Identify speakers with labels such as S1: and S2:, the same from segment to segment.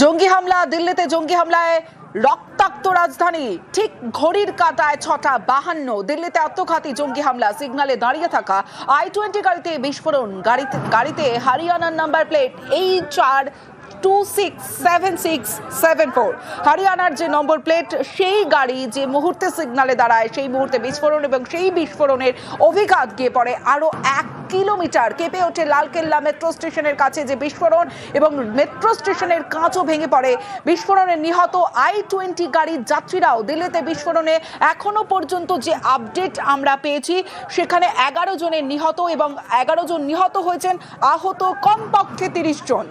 S1: জঙ্গি হামলা, দিল্লিতে জঙ্গি হামলায় রক্তাক্ত রাজধানী। ঠিক ঘড়ির কাটায় ছটা বাহান্ন। দিল্লিতে আত্মঘাতী জঙ্গি হামলা, সিগনালে দাঁড়িয়ে থাকা আই টোয়েন্টি গাড়িতে বিস্ফোরণ। গাড়িতে গাড়িতে হরিয়ানার নাম্বার প্লেট এই চার two six seven six seven four. হরিয়ানার যে নম্বর প্লেট, সেই গাড়ি যে মুহূর্তে সিগনালে দাঁড়ায়, সেই মুহূর্তে বিস্ফোরণ এবং সেই বিস্ফোরণের অভিঘাত গিয়ে পড়ে আরও এক কিলোমিটার কেঁপে ওঠে লালকেল্লা মেট্রো স্টেশনের কাছে যে বিস্ফোরণ এবং মেট্রো স্টেশনের কাঁচও ভেঙে পড়ে। বিস্ফোরণে নিহত আই টোয়েন্টি গাড়ির যাত্রীরাও দিল্লিতে বিস্ফোরণে এখনও পর্যন্ত যে আপডেট আমরা পেয়েছি, সেখানে এগারো জনের নিহত এবং এগারো জন নিহত হয়েছেন, আহত কমপক্ষে তিরিশ জন।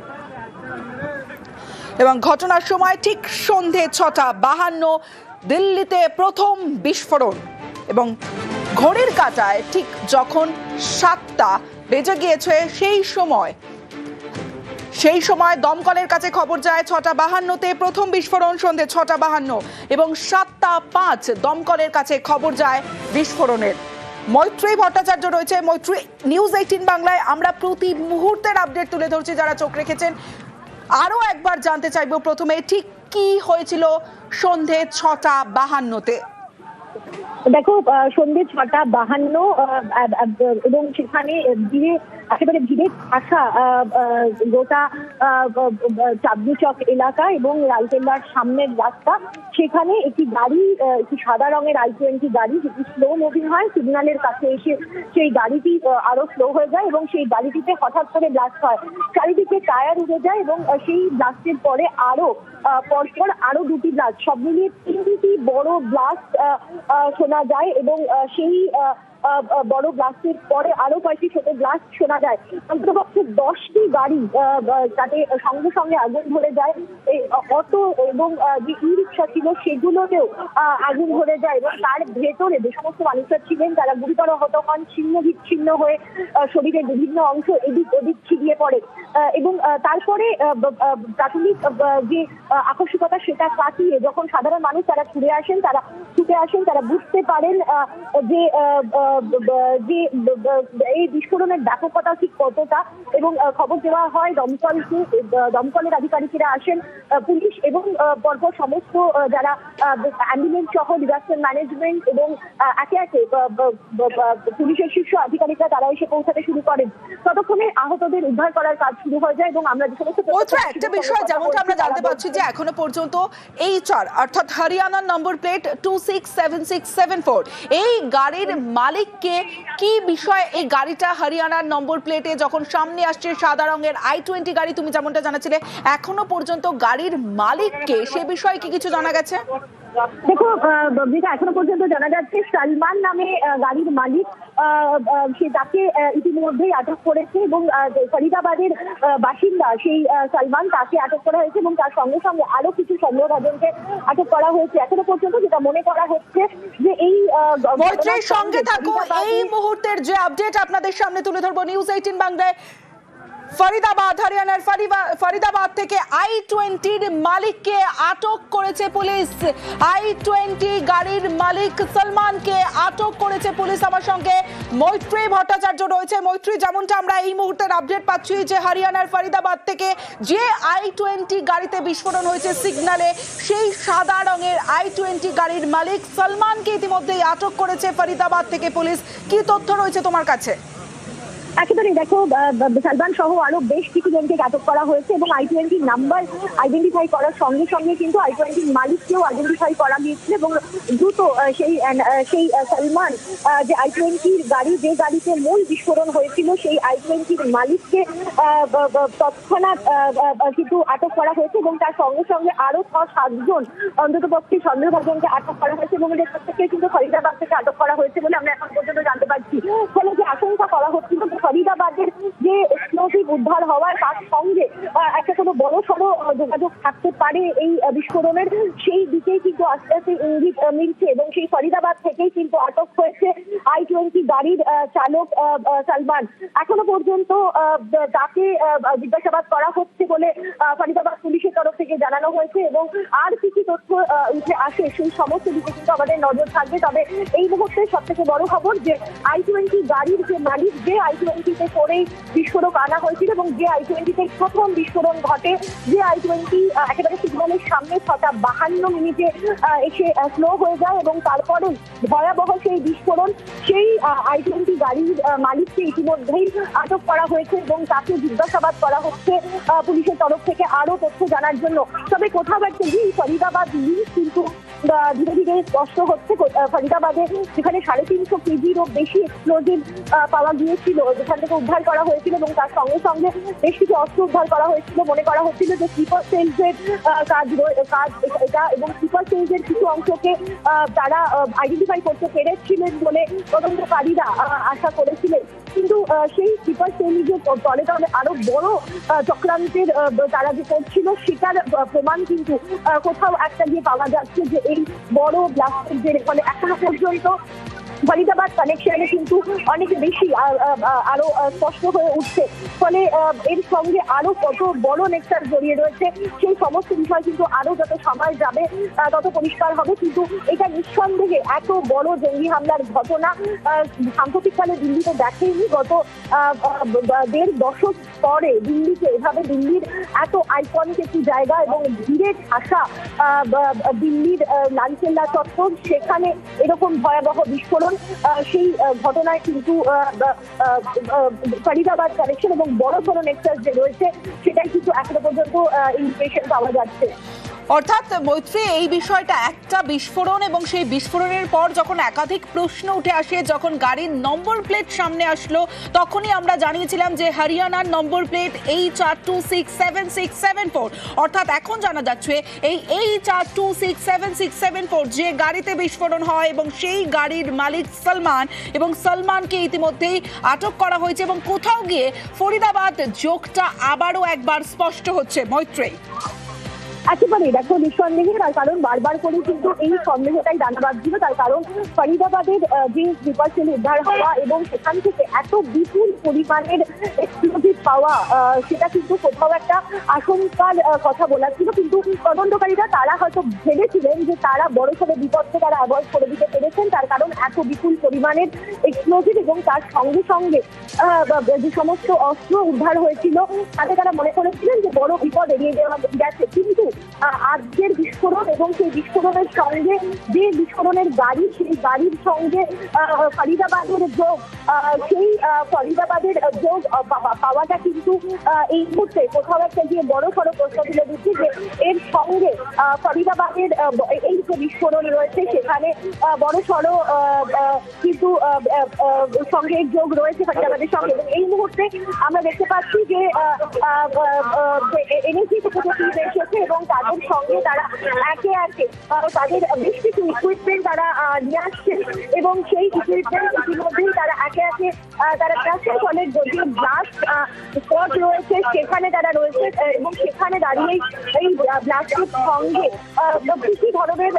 S1: এবং ঘটনার সময় ঠিক সন্ধে ছটা বাহান্ন দিল্লিতে প্রথম বিস্ফোরণ এবং ঘড়ির কাঁটায় ঠিক যখন সাতটা বেজে গিয়েছে সেই সময়। সেই সময় দমকলের কাছে খবর যায় ছটা বাহান্নতে প্রথম বিস্ফোরণ সন্ধে ছটা বাহান্ন এবং সাতটা পাঁচ দমকলের কাছে খবর যায় বিস্ফোরণের। মৈত্রী ভট্টাচার্য রয়েছে। মৈত্রী, নিউজ এইটিন বাংলায় আমরা প্রতি মুহূর্তের আপডেট তুলে ধরছি যারা চোখ রেখেছেন। আরও একবার জানতে চাইব প্রথমে ঠিক কি হয়েছিল সন্ধে ছটা বাহান্নতে।
S2: দেখো সন্ধ্যে ছটা বাহান্ন এবং সেখানে ভিড়ে, একেবারে ভিড়ে আসা গোটা চাঁদনি চক এলাকা এবং লালকেল্লার সামনের রাস্তা। সেখানে একটি গাড়ি একটি সাদা রঙের আই টোয়েন্টি গাড়ি, যেটি স্লো মুভিং হয়, সিগন্যালের কাছে এসে সেই গাড়িটি আরও স্লো হয়ে যায় এবং সেই গাড়িটিতে হঠাৎ করে ব্লাস্ট হয়। চারিদিকে টায়ার উড়ে যায় এবং সেই ব্লাস্টের পরে আরও পরপর আরও দুটি ব্লাস্ট সব মিলিয়ে তিনটি বড় ব্লাস্ট শোনা যায় এবং সেই আহ, বড় ব্লাস্টের পরে আরও কয়েকটি ছোট ব্লাস্ট শোনা যায়। অন্ততপক্ষে দশটি গাড়ি তাতে সঙ্গে সঙ্গে আগুন ধরে যায়। এই অটো এবং যে ই রিক্সা ছিল সেগুলোতেও আগুন ধরে যায় এবং তার ভেতরে যে সমস্ত মানুষরা ছিলেন, তারা গুরুতর আহত হন ছিন্ন বিচ্ছিন্ন হয়ে শরীরের বিভিন্ন অংশ এদিক ওদিক ছিড়িয়ে পড়ে। এবং তারপরে প্রাথমিক যে আকস্মিকতা সেটা কাটিয়ে যখন সাধারণ মানুষ তারা ছুটে আসেন, তারা ছুটে আসেন, তারা বুঝতে পারেন যে যে এই বিস্ফোরণের ব্যাপকতা ঠিক কতটা? এবং খবর দেওয়া হয় দমকলকে দমকলের আধিকারিকেরা আসেন পুলিশ এবং পরপর সমস্ত যারা অ্যাম্বুলেন্স সহ ডিজাস্টার ম্যানেজমেন্ট এবং একে একে পুলিশের শীর্ষ আধিকারিকরা তারা এসে পৌঁছাতে শুরু করেন। ততক্ষণে আহতদের উদ্ধার করার কাজ শুরু হয়ে যায় এবং আমরা যে সমস্ত
S1: একটা বিষয় যেমনটা আমরা জানতে পারছি যে এখনও পর্যন্ত এই চার অর্থাৎ হরিয়ানার number plate two six seven six seven four এই গাড়ির মালিককে কি বিষয় এই গাড়িটা হরিয়ানার নম্বর প্লেটে যখন সামনে আসছে সাদা রঙের আই টোয়েন্টি গাড়ি, তুমি যেমনটা জানাচ্ছিলে, এখনও পর্যন্ত গাড়ির মালিককে সে বিষয়ে কি কিছু জানা গেছে?
S2: দেখো আহ, এখনও পর্যন্ত জানা যাচ্ছে সালমান নামে গাড়ির মালিক সে তাকে ইতিমধ্যেই আটক করেছে এবং ফরিদাবাদের বাসিন্দা সেই সালমান তাকে আটক করা হয়েছে এবং তার সঙ্গে সঙ্গে আরও কিছু সন্দেহভাজনকে আটক করা হয়েছে। এখনও পর্যন্ত যেটা মনে করা হচ্ছে যে এই
S1: সঙ্গে থাকো এই মুহূর্তের যে আপডেট আপনাদের সামনে তুলে ধরবো নিউজ এইটিন বাংলায়। ফরিদাবাদ, হরিয়ানার ফরিদাবাদ থেকে আই টোয়েন্টির মালিককে আটক করেছে পুলিশ। আই টোয়েন্টি গাড়ির মালিক সলমানকে আটক করেছে পুলিশ। আমার সঙ্গে মৈত্রী ভট্টাচার্য রয়েছে। মৈত্রী, যেমনটা আমরা এই মুহূর্তের আপডেট পাচ্ছি যে হরিয়ানার ফরিদাবাদ থেকে যে আই টোয়েন্টি গাড়িতে বিস্ফোরণ হয়েছে সিগনালে, সেই সাদা রঙের আই টোয়েন্টি গাড়ির মালিক সলমানকে ইতিমধ্যেই আটক করেছে ফরিদাবাদ থেকে পুলিশ। কি তথ্য রয়েছে তোমার কাছে?
S2: একেবারে দেখো সালমান সহ আরও বেশ কিছু জনকে আটক করা হয়েছে এবং আই টোয়েন্টির নাম্বার আইডেন্টিফাই করার সঙ্গে সঙ্গে কিন্তু আই টোয়েন্টির মালিককেও আইডেন্টিফাই করা গিয়েছিল এবং দ্রুত সেই সেই সালমান যে আই টোয়েন্টির গাড়ি, যে গাড়িতে মূল বিস্ফোরণ হয়েছিল, সেই আই টোয়েন্টির মালিককে তৎক্ষণাৎ কিন্তু আটক করা হয়েছে এবং তার সঙ্গে সঙ্গে আরও ছ সাতজন অন্তত পক্ষে সন্দেহভাজনকে আটক করা হয়েছে এবং এদের প্রত্যেককে কিন্তু ফরিদাবাদ থেকে আটক করা হয়েছে বলে আমরা এখন পর্যন্ত জানতে পারছি। ফলে যে আশঙ্কা করা হচ্ছিল ফরিদাবাদের যে এক্সপ্লোসিভ উদ্ধার হওয়ার তার সঙ্গে একটা কোনো বড় সড়ো যোগাযোগ থাকতে পারে এই বিস্ফোরণের। সেই দিকেই কিন্তু আস্তে আস্তে ইঙ্গিত মিলছে এবং সেই ফরিদাবাদ থেকেই কিন্তু আটক হয়েছে আই টোয়েন্টি গাড়ির চালক সালমান। এখনও পর্যন্ত তাকে জিজ্ঞাসাবাদ করা হচ্ছে বলে ফরিদাবাদ পুলিশের তরফ থেকে জানানো হয়েছে এবং আর কি কি তথ্য উঠে আসে সেই সমস্ত দিকে কিন্তু আমাদের নজর থাকবে। তবে এই মুহূর্তে সব থেকে বড় খবর যে আই টোয়েন্টি গাড়ির যে মালিক, যে আই টোয়েন্টিতে করেই বিস্ফোরক আনা হয়েছিল এবং যে আই টোয়েন্টিতে প্রথম বিস্ফোরণ ঘটে, যে আই টোয়েন্টি একেবারে সিগন্যালের সামনে ছটা বাহান্ন মিনিটে এসে স্লো হয়ে যায় এবং তারপরে ভয়াবহ সেই বিস্ফোরণ, সেই আই টোয়েন্টি গাড়ির মালিককে ইতিমধ্যেই আটক করা হয়েছে এবং তাকে জিজ্ঞাসাবাদ করা হচ্ছে পুলিশের তরফ থেকে আরও তথ্য জানার জন্য। তবে কোথাও একটা যে ফরিদাবাদ লিঙ্ক কিন্তু ধীরে ধীরে স্পষ্ট হচ্ছে ফরিদাবাদে যেখানে সাড়ে তিনশো কেজিরও বেশি এক্সপ্লোজিভ পাওয়া গিয়েছিল, যেখান থেকে উদ্ধার করা হয়েছিল এবং তার সঙ্গে সঙ্গে বেশ কিছু অস্ত্র উদ্ধার করা হয়েছিল, মনে করা হচ্ছিল যে স্লিপার সেলসের কাজ কাজ এটা এবং স্লিপার সেলসের কিছু অংশকে তারা আইডেন্টিফাই করতে পেরেছিলেন বলে তদন্তকারীরা আশা করেছিলেন। কিন্তু সেই স্লিপার সেল যে তলে তলে আরও বড় চক্রান্তের তারা যে করছিল, সেটার প্রমাণ কিন্তু কোথাও একটা গিয়ে পাওয়া যাচ্ছে যে এই বড় ব্লাস্টের যে ফলে এখনও পর্যন্ত ফরিদাবাদ কানেকশনে কিন্তু অনেক বেশি আরও স্পষ্ট হয়ে উঠছে। ফলে এর সঙ্গে আরও কত বড় নেকটার জড়িয়ে রয়েছে, সেই সমস্ত বিষয় কিন্তু আরও যত সময় যাবে তত পরিষ্কার হবে। কিন্তু এটা নিঃসন্দেহে এত বড় জঙ্গি হামলার ঘটনা সাম্প্রতিককালে দিল্লিতে দেখেনি গত দেড় দশক পরে দিল্লিকে এভাবে দিল্লির এত আইকনিক একটি জায়গা এবং ভিড়ে ঠাসা দিল্লির লালকেল্লা চত্বর, সেখানে এরকম ভয়াবহ বিস্ফোরণ সেই ঘটনায় কিন্তু ফরিদাবাদ কালেকশন এবং বড় ধরনের নেক্সাস যে রয়েছে, সেটাই কিন্তু এখনও পর্যন্ত ইন্ডিকেশন পাওয়া যাচ্ছে।
S1: অর্থাৎ মৈত্রী, এই বিষয়টা একটা বিস্ফোরণ এবং সেই বিস্ফোরণের পর যখন একাধিক প্রশ্ন উঠে আসে, যখন গাড়ির নম্বর প্লেট সামনে আসলো, তখনই আমরা জানিয়েছিলাম যে হরিয়ানার number plate H R two six seven six seven four অর্থাৎ এখন জানা যাচ্ছে এই H R two six seven six seven four যে গাড়িতে বিস্ফোরণ হয় এবং সেই গাড়ির মালিক সলমান এবং সলমানকে ইতিমধ্যেই আটক করা হয়েছে এবং কোথাও গিয়ে ফরিদাবাদ যোগটা আবারও একবার স্পষ্ট হচ্ছে। মৈত্রী।
S2: একেবারেই দেখো নিঃসন্দেহে তার কারণ বারবার করে কিন্তু এই সন্দেহটাই দানা বাঁধছিল। তার কারণ ফরিদাবাদের যে স্লিপার সেল উদ্ধার হওয়া এবং সেখান থেকে এত বিপুল পরিমাণের এক্সপ্লোজিভ পাওয়া সেটা কিন্তু কোথাও একটা আশঙ্কার কথা বলা ছিল কিন্তু তদন্তকারীরা তারা হয়তো ভেবেছিলেন যে তারা বড় সড়ো বিপদকে তারা অ্যাভয়েড করে দিতে পেরেছেন। তার কারণ এত বিপুল পরিমাণের এক্সপ্লোজিভ এবং তার সঙ্গে সঙ্গে যে সমস্ত অস্ত্র উদ্ধার হয়েছিল, তাতে তারা মনে করেছিলেন যে বড় বিপদ এড়িয়ে দেওয়া গেছে। কিন্তু আজকের বিস্ফোরণ এবং সেই বিস্ফোরণের সঙ্গে যে বিস্ফোরণের গাড়ি সেই গাড়ির সঙ্গে ফরিদাবাদের যোগ সেই ফরিদাবাদের যোগ পাওয়াটা কিন্তু এই মুহূর্তে কোথাও একটা গিয়ে বড় সড়ো প্রশ্ন তুলে দিচ্ছে যে এর সঙ্গে ফরিদাবাদের এই যে বিস্ফোরণ রয়েছে সেখানে বড় সড়ো কিন্তু সঙ্গে যোগ রয়েছে ফরিদাবাদের সঙ্গে এই মুহূর্তে আমরা দেখতে পাচ্ছি যে এনএসজি থেকে এসেছে এবং তাদের সঙ্গে তারা একে একে তাদের বেশ কিছু ইকুইপমেন্ট তারা নিয়ে আসছেন এবং সেই ইকুইপমেন্ট ইতিমধ্যেই তারা একে একে তারা যাচ্ছে ফলে যে ব্লাস্ট স্পট রয়েছে সেখানে তারা রয়েছে এবং সেখানে দাঁড়িয়েই এই ব্লাস্টের সঙ্গে আহ, কি কি ধরনের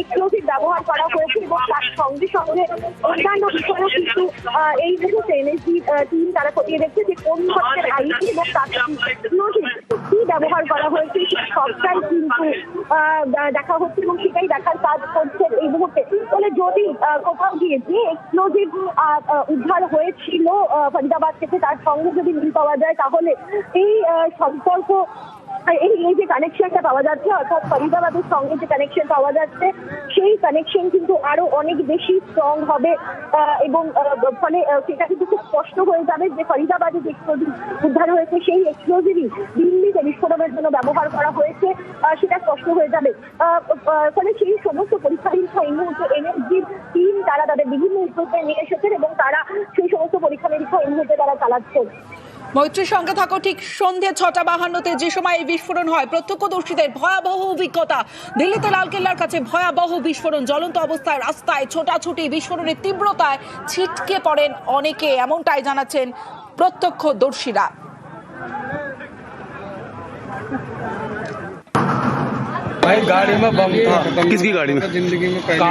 S2: এক্সপ্লোসিভ ব্যবহার করা হয়েছে এবং তার সঙ্গে সঙ্গে অন্যান্য বিষয়ও কিন্তু আহ, এই মুহূর্তে এনএসজি টিম তারা খতিয়ে দেখছে যে কোন ধরনের আইসি এবং তার ব্যবহার করা হয়েছে সেই সবটাই কিন্তু দেখা হচ্ছে এবং সেটাই দেখার কাজ করছে এই মুহূর্তে। ফলে যদি কোথাও গিয়ে যে এক্সপ্লোজিভ উদ্ধার হয়েছিল ফরিদাবাদ থেকে তার সঙ্গে যদি মিল পাওয়া যায়, তাহলে এই সম্পর্ক এই এই যে কানেকশনটা পাওয়া যাচ্ছে, অর্থাৎ ফরিদাবাদের সঙ্গে যে কানেকশন পাওয়া যাচ্ছে, সেই কানেকশন কিন্তু আরও অনেক বেশি স্ট্রং হবে এবং ফলে সেটা কিন্তু খুব স্পষ্ট হয়ে যাবে যে ফরিদাবাদে যে এক্সপ্লোজিভ উদ্ধার হয়েছে, সেই এক্সপ্লোজিভই দিল্লিতে বিস্ফোরণের জন্য ব্যবহার করা হয়েছে সেটা স্পষ্ট হয়ে যাবে। ফলে সেই সমস্ত পরীক্ষা নিরীক্ষা এই মুহূর্তে এনএসজির টিম তারা তাদের বিভিন্ন ইকুইপমেন্ট নিয়ে এসেছেন, এবং তারা সেই সমস্ত পরীক্ষা নিরীক্ষা এই মুহূর্তে তারা চালাচ্ছেন।
S1: মৈত্রীর সঙ্গে থাকো ঠিক সন্ধে ছটা বাহান্নতে যে সময় এই বিস্ফোরণ হয় প্রত্যক্ষদর্শীদের ভয়াবহ অভিজ্ঞতা দিল্লিতে লালকেল্লার কাছে ভয়াবহ বিস্ফোরণ জ্বলন্ত অবস্থায় রাস্তায় ছোটাছুটি বিস্ফোরণের তীব্রতায় ছিটকে পড়েন অনেকে এমনটাই জানাচ্ছেন প্রত্যক্ষদর্শীরা
S3: भाई गाड़ी में बम था
S4: किसकी गाड़ी में?
S3: जिंदगी में पहली